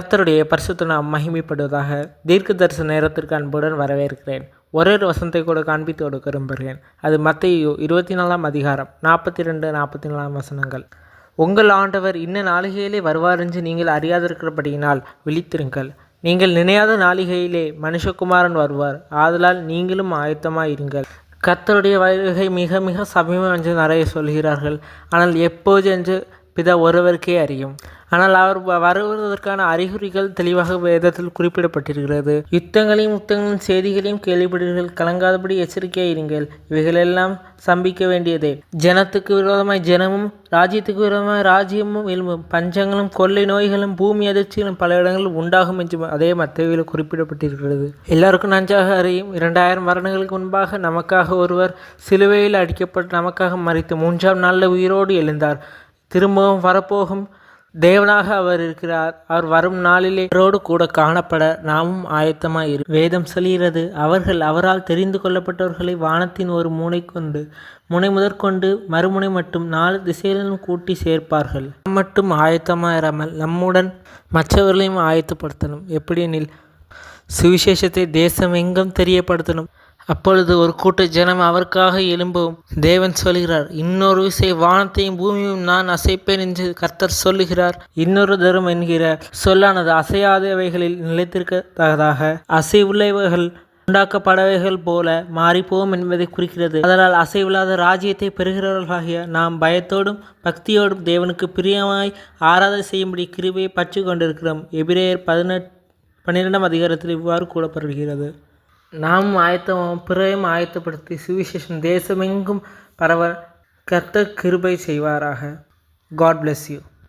கர்த்தருடைய பரிசுத்த நாம் மகிமைப்படுவதாக தீர்க்க தரிசன நேரத்திற்கு அன்புடன் வரவேற்கிறேன். ஒரே ஒரு வசனத்தை கூட காண்பித்து கொடுக்க விரும்புகிறேன். அது மத்தையோ இருபத்தி நாலாம் அதிகாரம் நாற்பத்தி ரெண்டு நாற்பத்தி நாலாம் வசனங்கள். உங்கள் ஆண்டவர் இன்ன நாளிகையிலே வருவார் என்று நீங்கள் அறியாதிருக்கிறபடியினால் விழித்திருங்கள். நீங்கள் நினையாத நாளிகையிலே மனுஷகுமாரன் வருவார். ஆதலால் நீங்களும் ஆயத்தமாயிருங்கள். கர்த்தருடைய வருகை மிக மிக சமீபம் என்று நிறைய சொல்கிறார்கள். ஆனால் எப்போது என்று பிதா ஒருவருக்கே அறியும். ஆனால் அவர் வ- வருவதற்கான அறிகுறிகள் தெளிவாக வேதத்தில் குறிப்பிடப்பட்டிருக்கிறது. யுத்தங்களையும் யுத்தங்களின் செய்திகளையும் கேள்விப்படுகிறீர்கள். கலங்காதபடி எச்சரிக்கையாக இருங்கள். இவைகளெல்லாம் சம்பிக்க வேண்டியதே. ஜனத்துக்கு விரோதமாய் ஜனமும் ராஜ்யத்துக்கு விரோதமாய் ராஜ்யமும் எழும்பும். பஞ்சங்களும் கொள்ளை நோய்களும் பூமி அதிர்ச்சிகளும் பல இடங்களில் உண்டாகும் என்று அதே மத்தவையில் குறிப்பிடப்பட்டிருக்கிறது. எல்லாருக்கும் நன்றாக அறியும். இரண்டாயிரம் வருடங்களுக்கு முன்பாக நமக்காக ஒருவர் சிலுவையில் அடிக்கப்பட்டு நமக்காக மறித்து மூன்றாம் நாளில் உயிரோடு எழுந்தார். திரும்பவும் வரப்போகும் தேவனாக அவர் இருக்கிறார். அவர் வரும் நாளிலே அவரோடு கூட காணப்பட நாமும் ஆயத்தமாக இரு. வேதம் சொல்கிறது அவர்கள் அவரால் தெரிந்து கொள்ளப்பட்டவர்களை வானத்தின் ஒரு முனை கொண்டு முனை முதற்கொண்டு மறுமுனை மட்டும் நாலு திசைகளிலும் கூட்டி சேர்ப்பார்கள். நாம் மட்டும் ஆயத்தமாயிராமல் நம்முடன் மற்றவர்களையும் ஆயத்தப்படுத்தணும். எப்படியெனில் சுவிசேஷத்தை தேசம் எங்கும் தெரியப்படுத்தணும். அப்பொழுது ஒரு கூட்ட ஜனம் அவருக்காக எழும்பும். தேவன் சொல்கிறார் இன்னொரு விசை வானத்தையும் பூமியும் நான் அசைப்பேன் என்று கர்த்தர் சொல்லுகிறார். இன்னொரு தரும் என்கிற சொல்லானது அசையாதவைகளில் நிலைத்திருக்கத்தக்கதாக. அசைவுள்ளவைகள் உண்டாக்கப்படவைகள் போல மாறிப்போம் என்பதை குறிக்கிறது. அதனால் அசைவில்லாத ராஜ்யத்தை பெறுகிறவர்களாகிய நாம் பயத்தோடும் பக்தியோடும் தேவனுக்கு பிரியமாய் ஆராதனை செய்யும்படி கிருபையை பற்றி கொண்டிருக்கிறோம் எபிரேயர் பதினெட் பன்னிரெண்டாம் அதிகாரத்தில் இவ்வாறு கூறப்படுகிறது. நாம் ஆயத்தமும் பிறையும் ஆயத்தப்படுத்தி சுவிசேஷம் தேசமெங்கும் பரவ கர்த்தர் கிருபை செய்வாராக. God bless you